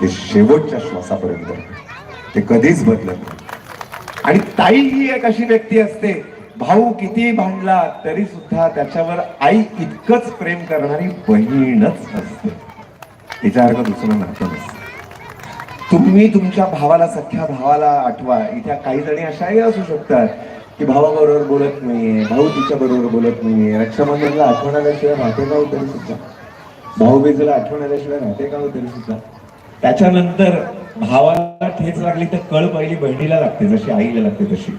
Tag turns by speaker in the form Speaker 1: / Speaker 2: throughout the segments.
Speaker 1: ते शेवटच्या श्वासापर्यंत. ते कधीच बदलत नाही. आणि ताई ही एक अशी व्यक्ती असते. भाऊ किती भांडला तरी सुद्धा त्याच्यावर आई इतकंच प्रेम करणारी बहीणच असते तिच्यासारखं दुसरं नातं नसतं तुम्ही तुमच्या भावाला सख्या भावाला आठवा. इथे काही जणी अशाही असू शकतात की भावाबरोबर बोलत नाहीये भाऊ तिच्या बरोबर बोलत नाहीये. रक्षाबंधनला आठवण आल्याशिवाय राहते का हो तरी सुद्धा? भाऊबीजेला आठवण आल्याशिवाय राहते का हो तरी सुद्धा? त्याच्यानंतर भावाला ठेच लागली तर कळ पहिली बहिणीला लागते जशी आईला लागते तशी.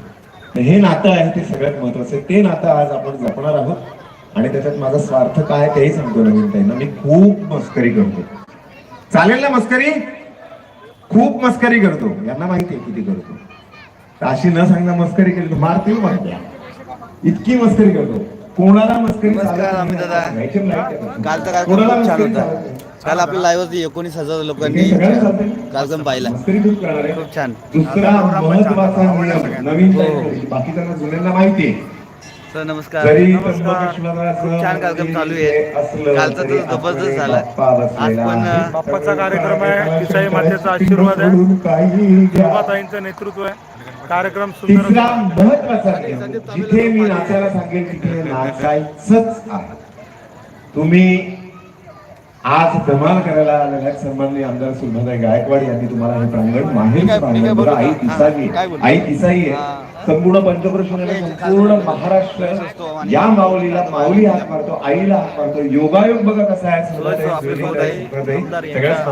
Speaker 1: तर हे नातं आहे ते सगळ्यात महत्वाचं. ते नातं आज आपण जपणार आहोत. आणि त्याच्यात माझा स्वार्थ काय तेही सांगतो नवीन त्यांना मी खूप मस्करी करतो. चालेल ना मस्करी? खूप मस्करी करतो. यांना माहिती आहे किती करतो. अशी न सांगता मस्करी केली तर मारतील मारत्या. इतकी मस्करी करतो. कोणाला मस्करी
Speaker 2: नमस्कार, अमित दादा.
Speaker 1: घ्यायची नाही का?
Speaker 2: कालचा कार्यक्रम खूप छान होता. काल आपल्या लाईव्ह एकोणीस हजार लोकांनी
Speaker 1: हे?
Speaker 2: कार्यक्रम पाहिला.
Speaker 1: खूप
Speaker 2: छान.
Speaker 1: आहे.
Speaker 2: सर नमस्कार. खूप छान कार्यक्रम चालू आहे. कालचा तर जबरदस्त झाला. आज पण
Speaker 3: बाप्पाचा कार्यक्रम आहे. मातेचा आशीर्वाद आहे. नेतृत्व आहे. कार्यक्रम
Speaker 1: तिसरा महत्त्वाचा जिथे मी नाचायला सांगेल तिथे नाचायचंच आहे. तुम्ही आज धमाल करायला आलेल्या सन्माननीय आमदार सुभाताई गायकवाड यांनी तुम्हाला हे प्रांगण माहेर
Speaker 2: बोलू
Speaker 1: आई. तिसाई? आई तिसाई आहे. संपूर्ण पंचकृष्ण संपूर्ण महाराष्ट्र या माऊलीला माऊली हात मारतो आईला हात मारतो योगायोग बघा कसा आहे.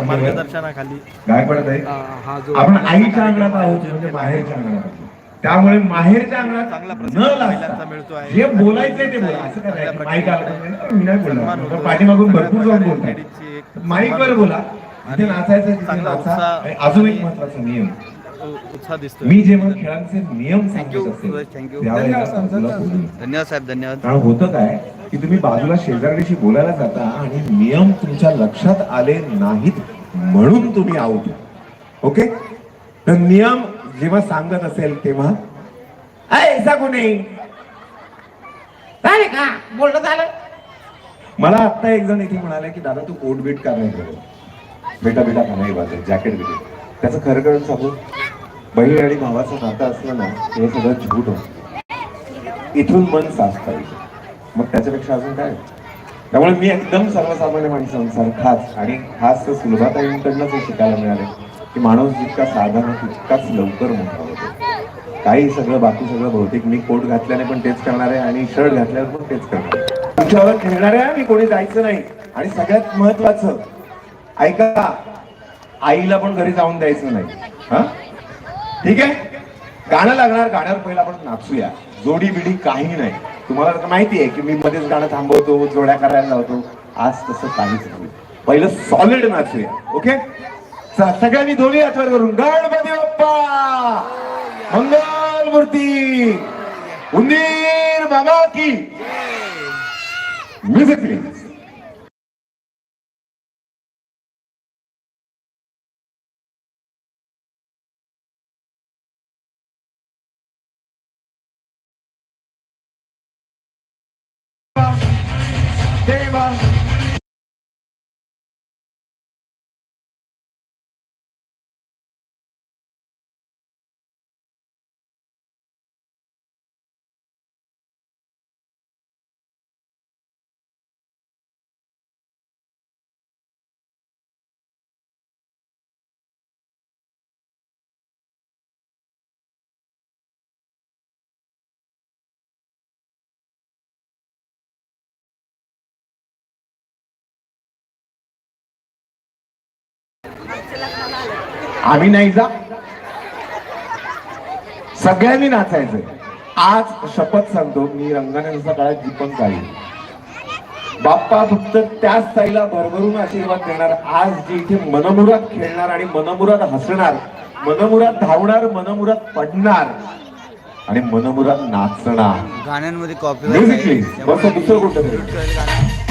Speaker 2: मार्गदर्शनाखाली
Speaker 1: गायकवाड
Speaker 2: हा
Speaker 1: आपण आईच्या अंगणात आहोत म्हणजे माहेरच्या अंगणात. त्यामुळे माहेरच्या अंगणात
Speaker 2: चांगला
Speaker 1: न लागता. जे बोलायचंय ते बोला. असं नाही. माईक आलं तर मी नाही बोलणार पाठीमागून भरपूर जाऊन बोलताय
Speaker 2: एक
Speaker 1: माईकवर बोला. जिथे नाचायचं तिथे नाचा. अजून एक महत्त्वाचा नियम.
Speaker 2: उत्साह दिसतोय.
Speaker 1: मी जेव्हा खेळांचे नियम.
Speaker 2: धन्यवाद साहेब. धन्यवाद.
Speaker 1: कारण होतं काय की तुम्ही बाजूला शेजाऱ्याशी बोलायला जाता आणि नियम तुमच्या लक्षात आले नाहीत म्हणून तुम्ही आऊट ओके तर नियम जेव्हा सांगत असेल तेव्हा? ऐसा कोणी नये रे का? बोलणं झालं? मला आता एक जण इथे म्हणाले की दादा तू कोट बीट का नाही करत? बेटा बेटा का नाही वाजत जॅकेट बिकेट. त्याचं खरं करून सांगू? बहीण आणि भावाचं नातं असलं ना हे सगळं झूट होत. इथून मन साफ पाहिजे. मग त्याच्यापेक्षा अजून काय? त्यामुळे मी एकदम सर्वसामान्य माणसांसारखाच आणि खास सुलभाताईंकडनंच हे शिकायला मिळाले. की माणूस जितका साधा तितकाच लवकर मोठा होतो. काही सगळं बाकी सगळं भौतिक. मी कोट घातल्याने पण तेच करणार आहे आणि शर्ट घातल्यावर पण तेच करणार आहे. तुमच्यावर खेळणार आहे मी कोणी जायचं नाही. आणि सगळ्यात महत्वाचं ऐका आईला पण घरी जाऊन द्यायचं नाही. हा? ठीक आहे? गाणं लागणार गाण्यावर पहिला आपण नाचूया. जोडी बिडी काही नाही. तुम्हाला तर माहिती आहे की मी मध्येच गाणं थांबवतो जोड्या करायला लावतो. आज तसं काहीच नाही. पहिलं सॉलिड नाचूया ओके? सगळ्यांनी दोन्ही हातवर करून गणपती बाप्पा मंगल मूर्ती उंदीर बाबा की म्युझिक प्लीज देवा आम्ही नाही जा सगळ्यांनी नाचायचंय. आज शपथ सांगतो मी रंगाने काळात जी पण जाईल बाप्पा फक्त त्याच ताईला भरभरून आशीर्वाद देणार. आज जे इथे मनमुरात खेळणार आणि मनमुरात हसणार मनमुरात धावणार मनमुरात पडणार आणि मनमुरात नाचणार.
Speaker 2: गाण्यांमध्ये कॉपी
Speaker 1: दुसरं कुठलं